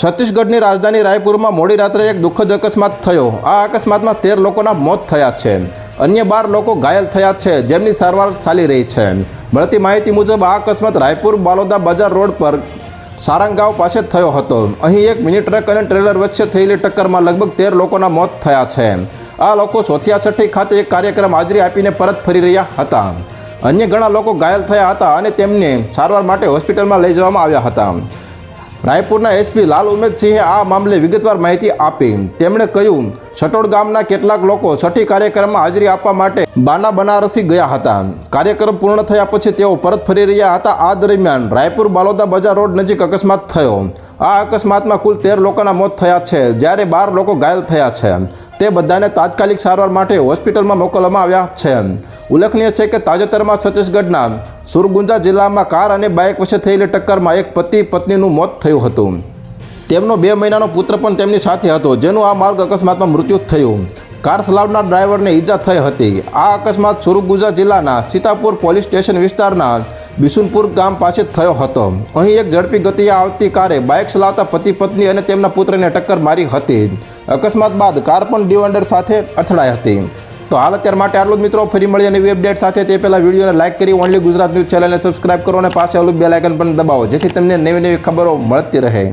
છત્તીસગઢની રાજધાની રાયપુરમાં મોડી રાત્રે એક દુઃખદ અકસ્માત થયો. આ અકસ્માતમાં તેર લોકોના મોત થયા છે. અન્ય બાર લોકો ઘાયલ થયા છે. જેમની સારવાર ચાલી રહી છે. મળતી માહિતી મુજબ આ અકસ્માત રાયપુર બાલોદા બજાર રોડ પર સારંગગાંવ પાસે થયો હતો. અહીં એક મિની ટ્રક અને ટ્રેલર વચ્ચે થયેલી ટક્કરમાં લગભગ તેર લોકોના મોત થયા છે. આ લોકો સોથિયા છઠ્ઠી ખાતે એક કાર્યક્રમ હાજરી આપીને પરત ફરી રહ્યા હતા. અન્ય ઘણા લોકો ઘાયલ થયા હતા અને તેમને સારવાર માટે હોસ્પિટલમાં લઈ જવામાં આવ્યા હતા. રાયપુરના એસપી લાલ ઉમેદસિંહે આ મામલે વિગતવાર માહિતી આપી. તેમણે કહ્યું છટોડ ગામના કેટલાક લોકો છઠ્ઠી કાર્યક્રમમાં હાજરી આપવા માટે બાના બનારસી ગયા હતા. કાર્યક્રમ પૂર્ણ થયા પછી તેઓ પરત ફરી રહ્યા હતા. આ દરમિયાન રાયપુર બાલોદા બજાર રોડ નજીક અકસ્માત થયો. આ અકસ્માતમાં કુલ તેર લોકોના મોત થયા છે. જ્યારે બાર લોકો ઘાયલ થયા છે. તે બધાને તાત્કાલિક સારવાર માટે હોસ્પિટલમાં મોકલવામાં આવ્યા છે. ઉલ્લેખનીય છે કે તાજેતરમાં છત્તીસગઢના સુરગુંજા જિલ્લામાં કાર અને બાઇક વચ્ચે થયેલી ટક્કરમાં એક પતિ, પત્નીનું મોત થયું હતું. તેમનો બે મહિનાનો પુત્ર પણ તેમની સાથે હતો, જેનું આ માર્ગ અકસ્માતમાં મૃત્યુ થયું. કાર ચલાવનાર ડ્રાઈવરને ઈજા થઈ હતી. આ અકસ્માત સુરગુજા જિલ્લાના સીતાપુર પોલીસ સ્ટેશન વિસ્તારના બિશુનપુર ગામ પાસે થયો હતો. અહીં એક ઝડપી ગતિએ આવતી કારે બાઇક ચલાવતા પતિ પત્ની અને તેમના પુત્રને ટક્કર મારી હતી. અકસ્માત બાદ કાર પણ ડિવન્ડર સાથે અથડાઈ હતી. તો હાલ અત્યાર માટે આટલું જ મિત્રો. ફરી મળીએ નવી અપડેટ સાથે. તે પહેલાં વિડીયોને લાઇક કરી ઓનલી ગુજરાત ન્યૂઝ ચેનલને સબસ્ક્રાઇબ કરો અને પાસે ઓલું બેલાઇકન પણ દબાવો, જેથી તમને નવી નવી ખબરો મળતી રહે.